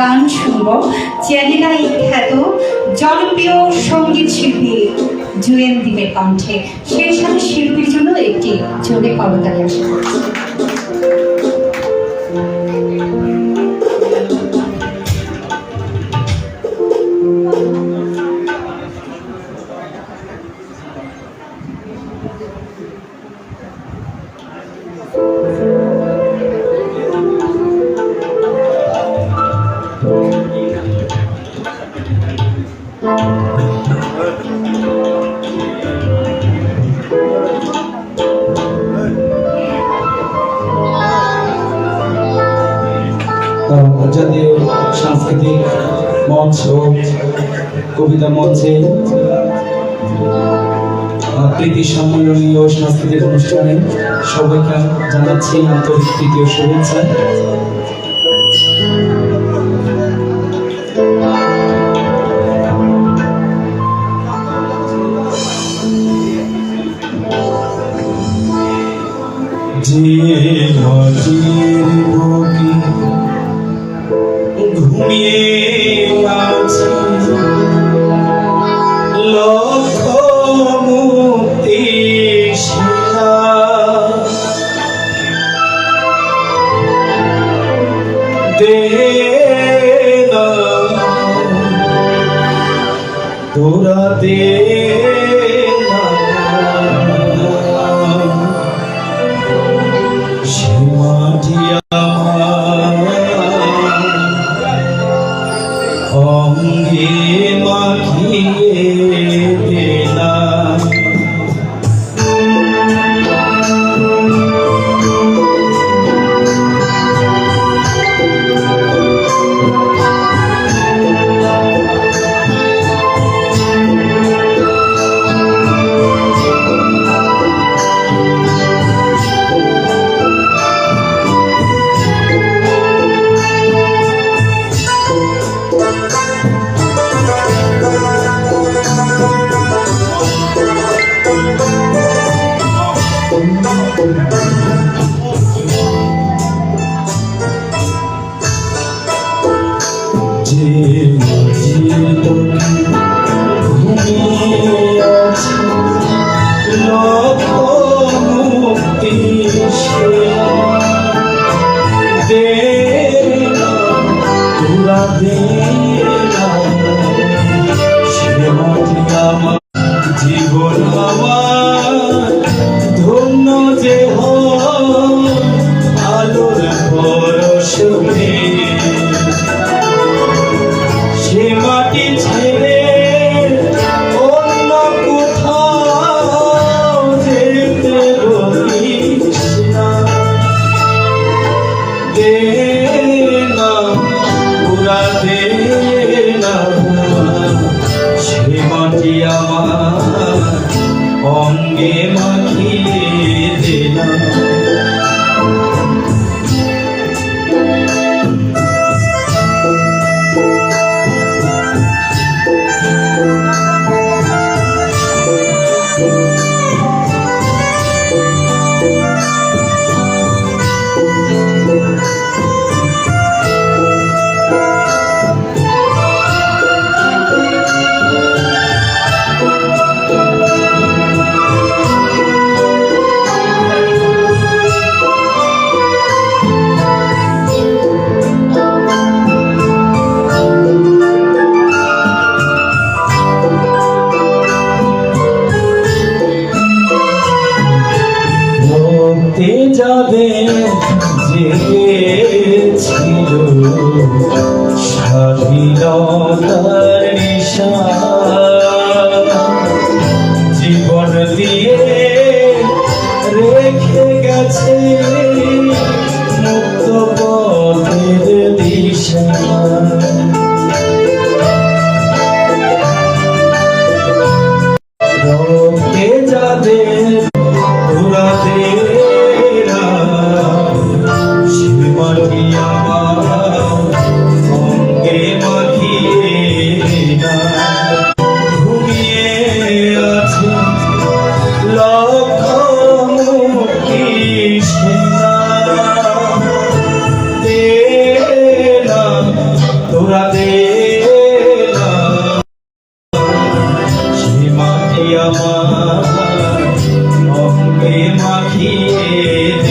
গান শুনব। চ্যানেলাই খ্যাত জনপ্রিয় সংগীত শিল্পী জুয়েন্দিমের দ্বীপের কণ্ঠে। সেই সাথে শিল্পীর জন্য একটি জোরে করতালি আসে জাতীয় সাংস্কৃতিক মঞ্চ, কবিতা মঞ্চে প্রীতি সম্মেলনী ও সাংস্কৃতিক অনুষ্ঠানে সবাইকে জানাচ্ছি আন্তরিক তৃতীয় শুভেচ্ছা। মাটির বুকে ঘুমিয়ে আছে লক্ষ মুক্তি তোরা। অঙ্গে মাখিয়ে জীবন আমার ধন্য যে আলোর পরশে মাটি আমার অঙ্গে মাখিয়ে দে জেগেছিল স্বাধীনতার নিশা জীবন দিয়ে মাখিয়া সঙ্গে মাখিয়ে ঘুমিয়ে আছে। লক্ষ মুখী সেনা তোরা দে আমার অঙ্গে মাখিয়ে